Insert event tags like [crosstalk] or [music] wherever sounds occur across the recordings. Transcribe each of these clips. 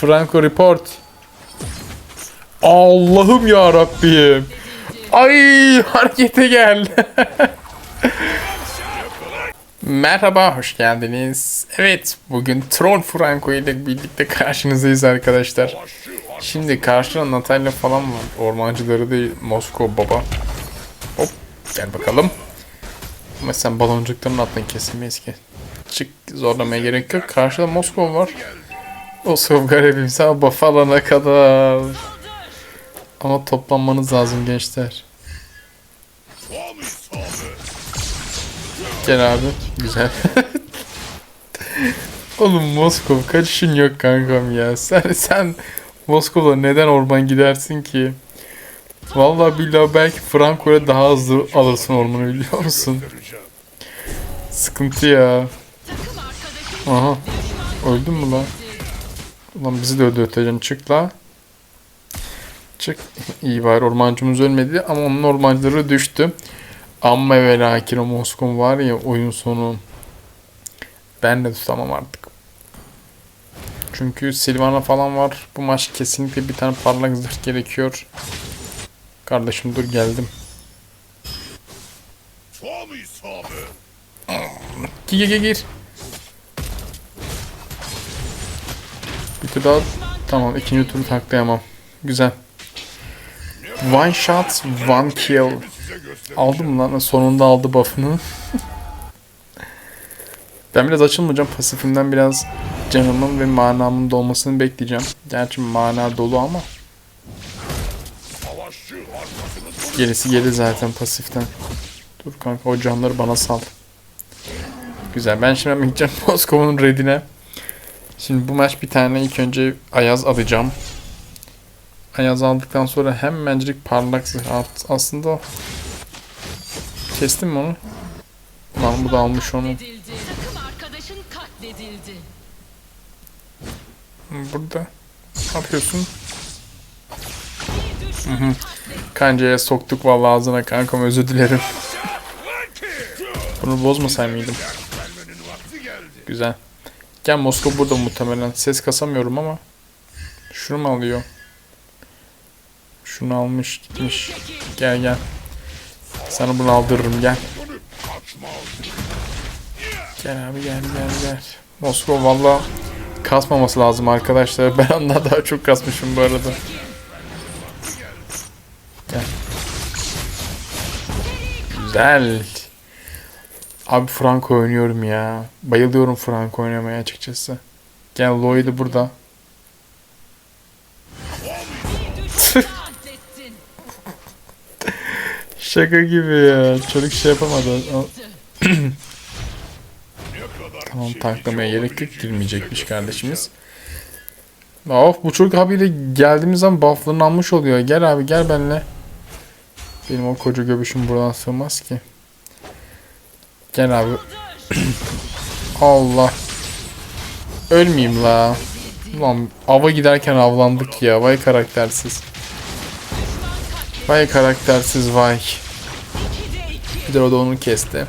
Franco report. Allah'ım ya Rabbim. Ay harekete gel. [laughs] Merhaba, hoş geldiniz. Evet, bugün Troll Franco ile birlikte karşınızdayız arkadaşlar. Şimdi karşıda Natalya falan var. Ormancıları değil, Moskova baba. Hop, gel bakalım. Ama sen baloncukların altına kesilmeyiz ki. Çık, zorlamaya gerek yok. Karşıda Moskova var. Moskova garibim sen buff alana kadar. Ama toplanmanız lazım gençler. Gel abi. Güzel. [laughs] Oğlum Moskova kaçışın yok kankam ya. Sen sen Moskova'da neden orman gidersin ki? Vallahi billahi belki Franco'ya daha hızlı alırsın ormanı biliyor musun? Sıkıntı ya. Aha. Öldün mü lan? Ulan bizi de öldürteceksin. Çık la. Çık. İyi var ormancımız ölmedi ama onun ormancıları düştü. Amma ve lakin o Moskova var ya oyun sonu. Ben de tutamam artık. Çünkü Silvana falan var. Bu maç kesinlikle bir tane parlak zırh gerekiyor. Kardeşim dur geldim. Gir gir gir, Bir tur daha. Tamam ikinci turu taklayamam. Güzel. One shot, one kill. Aldım lan. Sonunda aldı buff'ını. [laughs] ben biraz açılmayacağım. Pasifimden biraz canımın ve manamın dolmasını bekleyeceğim. Gerçi mana dolu ama. Gerisi gelir zaten pasiften. Dur kanka o canları bana sal. Güzel. Ben şimdi gideceğim [laughs] Moskova'nın redine. Şimdi bu maç bir tane ilk önce Ayaz alacağım. Ayaz aldıktan sonra hemencilik parlak zırh at. Aslında kestim mi onu? Lan bu da almış onu. Burada. Ne yapıyorsun? Kancaya soktuk vallahi ağzına kankam özür dilerim. Bunu bozmasay mıydım? Güzel. Gel Moskova burada muhtemelen. Ses kasamıyorum ama. Şunu mu alıyor? Şunu almış gitmiş. Gel gel. Sana bunu aldırırım gel. Gel abi gel gel gel. Moskova valla kasmaması lazım arkadaşlar. [laughs] Ben ondan daha çok kasmışım bu arada. Gel. Güzel. Abi Franco oynuyorum ya. Bayılıyorum Franco oynamaya açıkçası. Gel Lloyd'u burada. [laughs] Şaka gibi ya. Çocuk şey yapamadı. [clears throat] Tamam taklamaya gerek yok. Girmeyecekmiş kardeşimiz. Of bu çocuk abiyle geldiğimiz zaman buff'larını almış oluyor. Gel abi gel benimle. Benim o koca göbüşüm buradan sığmaz ki. Gel abi. [clears throat] Allah. Ölmeyeyim la. Ulan ava giderken avlandık ya. Vay karaktersiz. Vay karaktersiz vay. Bir de o da onu kesti.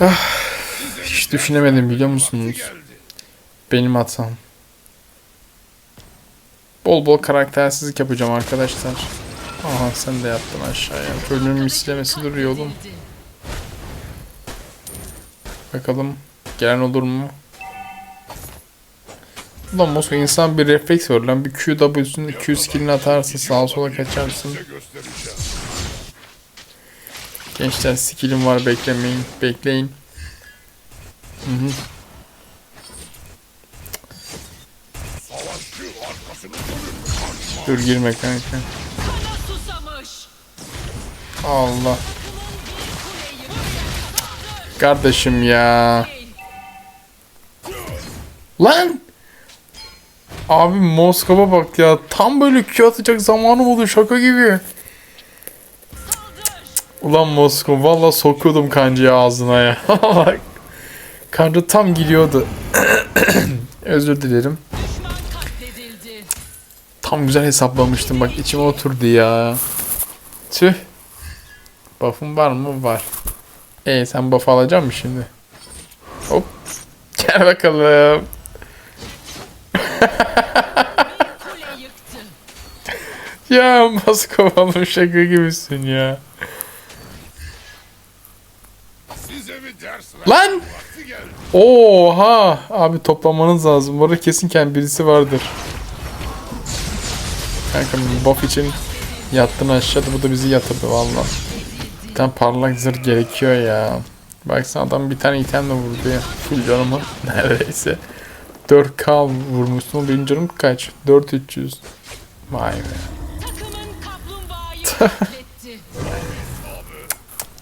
Ah, hiç düşünemedim biliyor musunuz? Benim hatam. Bol bol karaktersizlik yapacağım arkadaşlar. Aha sen de yattın aşağıya. Ölümün mislemesi duruyor oğlum. Bakalım gelen olur mu? Ulan Moskova insan bir refleks var lan. Bir QW'sün Q skillini atarsın sağa sola kaçarsın. Gençler skillim var beklemeyin. Bekleyin. Hı hı. Dur girme kanka. Allah. Kardeşim ya. Lan! Abi Moskova bak ya. Tam böyle Q atacak zamanım oldu şaka gibi. Ulan Moskova valla sokuyordum kancayı ağzına ya. [laughs] Bak. Kanca tam giriyordu. [coughs] Özür dilerim. Tam güzel hesaplamıştım bak içime oturdu ya. Tüh. Buff'un var mı? Var. E sen buff alacak mısın şimdi? Hop. Gel bakalım. [laughs] Ya Moskovalı şaka gibisin ya. Lan! Oha! Abi toplamanız lazım. Bu arada kesinken birisi vardır. Kanka buff için yattın aşağıda bu da bizi yatırdı valla. Bir tane parlak zırh gerekiyor ya. Baksana adam bir tane itemle vurdu ya. Full canımı [laughs] neredeyse. 4k vurmuşsun. Benim canım kaç? 4300. Vay be. [laughs]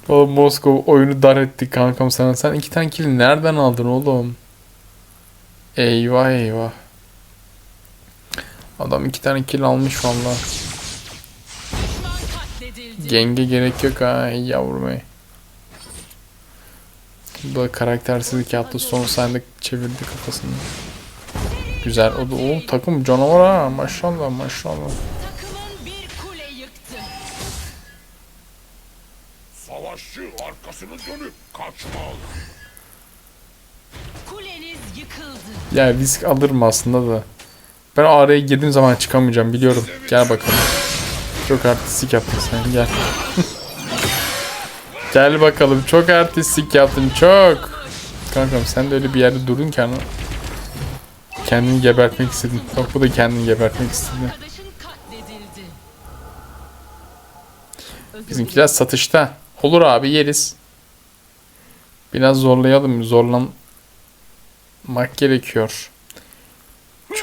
Oğlum Moskova oyunu dar etti kankam sana. Sen iki tane kill nereden aldın oğlum? Eyvah eyvah. Adam iki tane kill almış valla. Genge gerek yok ha yavrum ey. Bu da karaktersizlik yaptı son saniyede çevirdi kafasını. Güzel o da o takım canavar ha maşallah maşallah. Takımın bir kule yıktı. Savaşçı arkasını dönüp. Kuleniz yıkıldı. Ya risk alırım aslında da. Ben araya girdiğim zaman çıkamayacağım biliyorum. Gel bakalım. Çok artistik yaptın sen gel. gel bakalım çok artistik yaptın çok. Kankam sen de öyle bir yerde durdun ki ana. Kendini gebertmek istedin. Bak bu da kendini gebertmek istedi. Bizimkiler satışta. Olur abi yeriz. Biraz zorlayalım. Zorlanmak gerekiyor.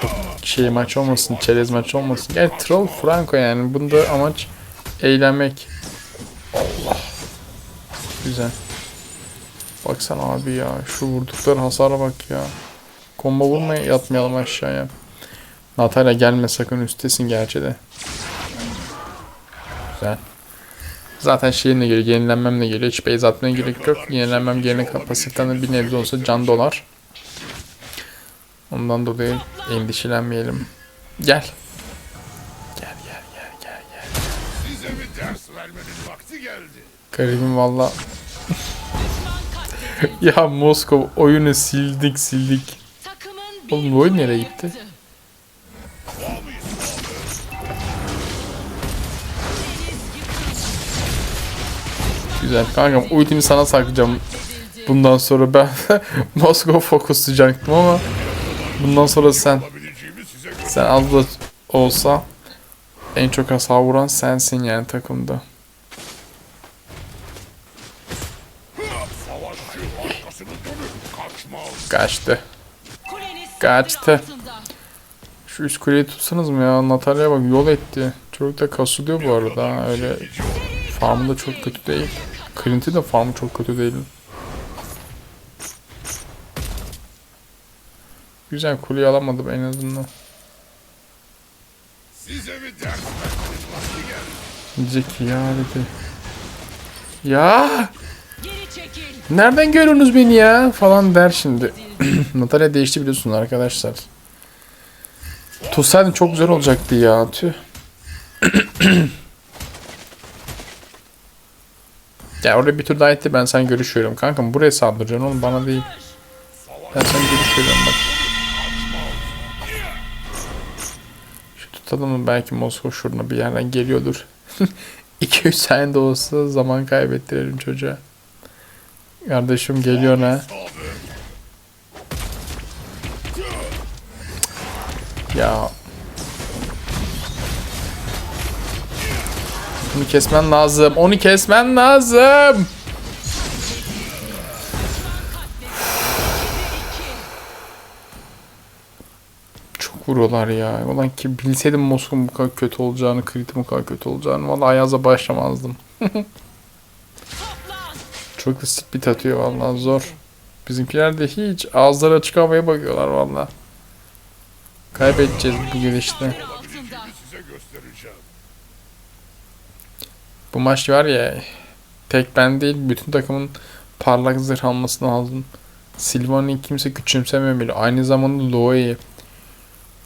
Çok şey maç olmasın. Çerez maç olmasın. Gel troll Franco yani. Bunda amaç eğlenmek. Allah. Güzel. Baksana abi ya. Şu vurdukları hasara bak ya. Combo vurmaya yatmayalım aşağıya. Natalya gelme sakın üstesin gerçi de. Güzel. Zaten şeyimle geliyor, yenilenmemle geliyor. Hiç base atmaya gerek yok. Yenilenmem yerine kapasitem de bir nebze olsa can dolar. Ondan dolayı endişelenmeyelim. Gel. Gel gel gel gel gel. Size bir ders vermenin vakti geldi. Garibim valla. [laughs] Ya Moskova oyunu sildik sildik. Oğlum bu oyun nereye gitti? Güzel kankam ultimi sana saklayacağım. Bundan sonra ben [laughs] Moskova fokuslayacaktım ama bundan sonra sen sen az da olsa en çok hasar vuran sensin yani takımda. Kaçtı. Kaçtı. Şu üst kuleyi tutsanız mı ya? Natalya'ya bak yol etti. Çocuk da kasılıyor bu arada. Öyle farmı da çok kötü değil. Clint'i de farmı çok kötü değil. Güzel kuleyi alamadım en azından. Size bir ders vermenin vakti geldi. Diyecek ki ya dedi. Ya Geri çekil. nereden görüyorsunuz beni ya falan der şimdi. [clears throat] Natalya değişti biliyorsun arkadaşlar. Tutsaydın çok güzel olacaktı ya. Tüh. [clears throat] ya orada bir tur daha etti ben sen görüşüyorum. Kankam buraya saldıracaksın oğlum bana değil. Ben sen görüşüyorum bak. Mı belki Moskova şuruna bir yerden geliyordur. [laughs] 2-3 saniye de olsa zaman kaybettirelim çocuğa. Kardeşim geliyor ha. Ya. Onu kesmen lazım. Onu kesmen lazım. Vuruyorlar ya. Ulan ki bilseydim Moskova'nın bu kadar kötü olacağını, Krit'in bu kadar kötü olacağını. Vallahi Ayaz'a başlamazdım. [laughs] Çok da split atıyor vallahi zor. Bizimkiler de hiç ağızları açık havaya bakıyorlar vallahi. Kaybedeceğiz bu göstereceğim. Bu maç var ya tek ben değil bütün takımın parlak zırh alması lazım. Silvan'ı kimse küçümsememeli. Aynı zamanda Loe'yi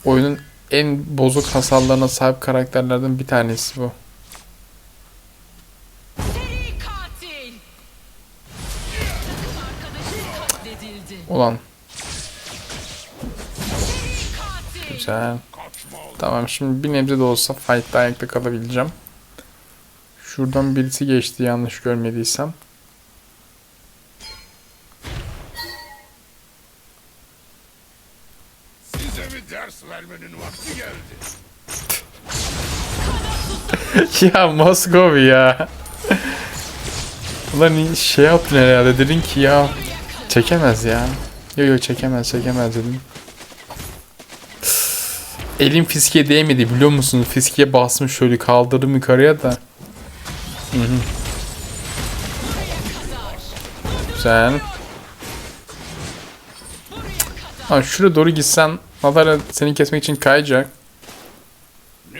oyunun en bozuk hasarlarına sahip karakterlerden bir tanesi bu. Ulan. Güzel. Tamam şimdi bir nebze de olsa fight'ta ayakta kalabileceğim. Şuradan birisi geçti yanlış görmediysem. [laughs] ya Moskov ya. Ulan şey yaptın herhalde dedin ki ya çekemez ya. Yo yo çekemez çekemez dedim. Elim fiskiye değmedi biliyor musunuz? Fiskiye basmış şöyle kaldırdım yukarıya da. Hı hı. Güzel. Ha şuraya doğru gitsen Nadara seni kesmek için kayacak.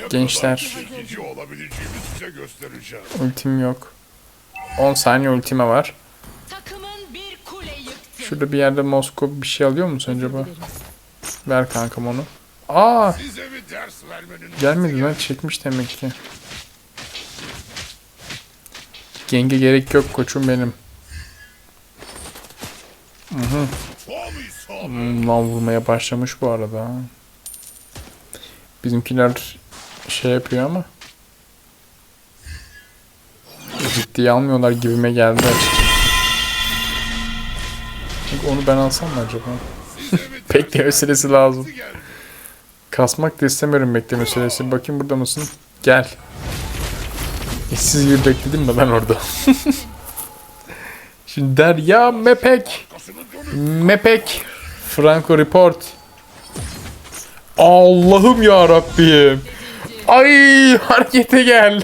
Gençler. Ultim yok. 10 saniye ultime var. Şurada bir yerde Moskov bir şey alıyor musun acaba? Ver kankam onu. Aa gelmedi lan çekmiş demek ki. Genge gerek yok koçum benim. Tommy Sami. Hmm, Lan vurmaya başlamış bu arada. Bizimkiler şey yapıyor ama. Ciddiye almıyorlar gibime geldi açıkçası. Çünkü onu ben alsam mı acaba? [laughs] Bekleme süresi lazım. Kasmak da istemiyorum bekleme süresi. Bakayım burada mısın? Gel. İşsiz gibi bekledim mi ben orada? [laughs] Şimdi Derya Mepek. Mepek. Franco Report. Allah'ım ya Rabbim. Ay harekete gel. [laughs]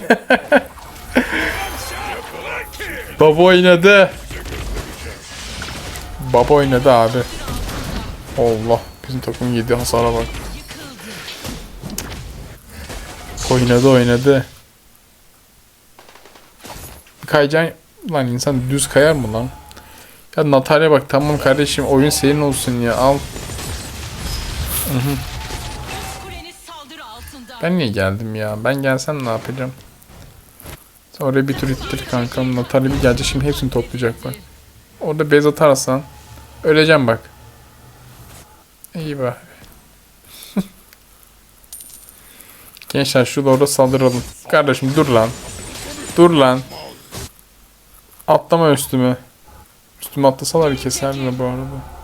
Baba oynadı. Baba oynadı abi. Allah bizim takım yedi hasara bak. Oynadı oynadı. Kayacan lan insan düz kayar mı lan? Ya Natalya bak tamam kardeşim oyun senin olsun ya al. Saldırı altında. Ben niye geldim ya? Ben gelsem ne yapacağım? Oraya bir tur ittir kankam. Natalya bir gelecek şimdi hepsini toplayacak bak. Orada bez atarsan öleceğim bak. İyi bari. [laughs] Gençler şu orada saldıralım. Kardeşim dur lan. Dur lan. Atlama üstüme. Üstüme atlasalar keserler bu arada.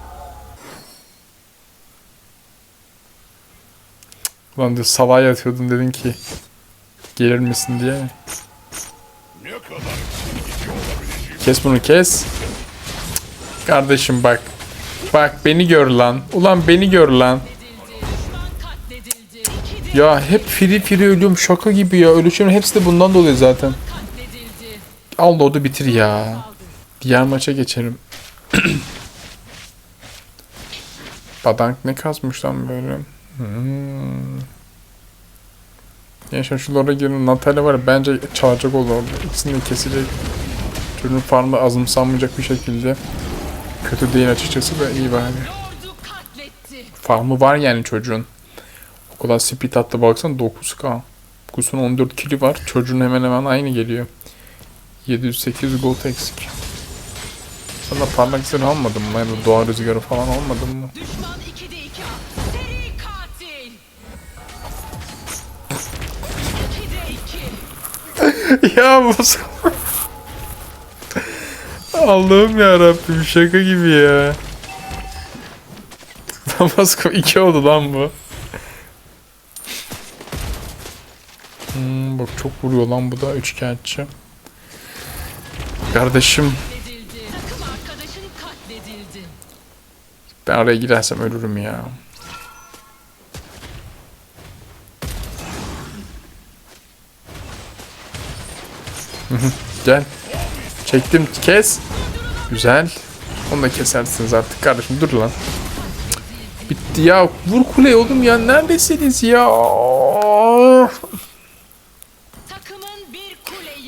Ulan diyor sabah yatıyordun dedin ki gelir misin diye. Kes bunu kes. Kardeşim bak. Bak beni gör lan. Ulan beni gör lan. Ya hep firi firi ölüyorum şaka gibi ya. Ölüşümün hepsi de bundan dolayı zaten. Al Lord'u bitir ya. Diğer maça geçelim. [clears throat] Badank ne kasmış lan böyle. Hmm. Gençler şu Lord'a girin. Natalya var ya bence çalacak oldu orada. İkisini de kesecek. Çocuğun farmı azımsanmayacak bir şekilde. Kötü değil açıkçası da iyi bari. Farmı var yani çocuğun. O kadar speed attı baksana 9k. Kus'un 14 kili var. Çocuğun hemen hemen aynı geliyor. 700-800 gold eksik. Sana parlak zırh almadın mı? Ya da doğa rüzgarı falan almadın mı? Düşman [laughs] ya bu Allah'ım ya Rabbim şaka gibi ya. Damasko 2 oldu lan bu. Hmm, bak çok vuruyor lan bu da üçkağıtçı. Kardeşim ben araya girersem ölürüm ya. [laughs] Gel. Çektim kes. Güzel. Onu da kesersiniz artık kardeşim dur lan. Bitti ya. Vur kule oğlum ya. Neredesiniz ya?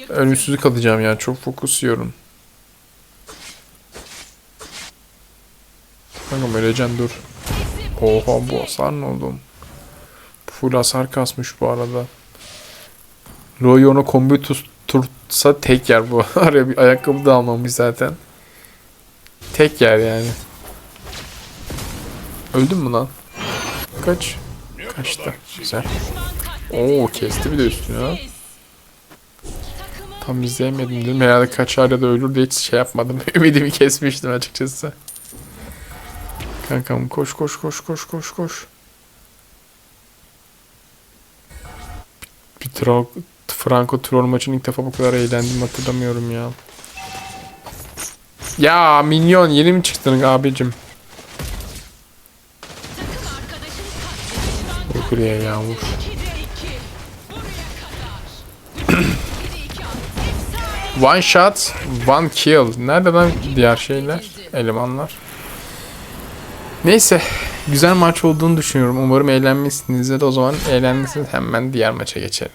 Ölümsüzlük alacağım ya. Çok fokus yiyorum. Kankam öleceksin dur. Oha bu hasar ne oğlum? Full hasar kasmış bu arada. Roy onu kombi tut, tutsa tek yer bu. [laughs] Araya bir ayakkabı da almamış zaten. Tek yer yani. Öldün mü lan? Kaç. Kaçtı. Güzel. Oo kesti bir de. Takımın Tam bir izleyemedim dedim. Herhalde kaçar ya da ölür diye hiç şey yapmadım. [laughs] Ümidimi kesmiştim açıkçası. Kankam koş koş koş koş koş koş. Bir Tro Franco Troll maçını ilk defa bu kadar eğlendim hatırlamıyorum ya. Ya minyon yeni mi çıktın abicim? Vur buraya ya vur. 2'de 2. Buraya kadar. 2'de 2 Efsane. One shot, one kill. Nerede lan diğer şeyler? Elemanlar. Neyse. Güzel maç olduğunu düşünüyorum. Umarım eğlenmişsinizdir. O zaman eğlendiyseniz hemen diğer maça geçelim.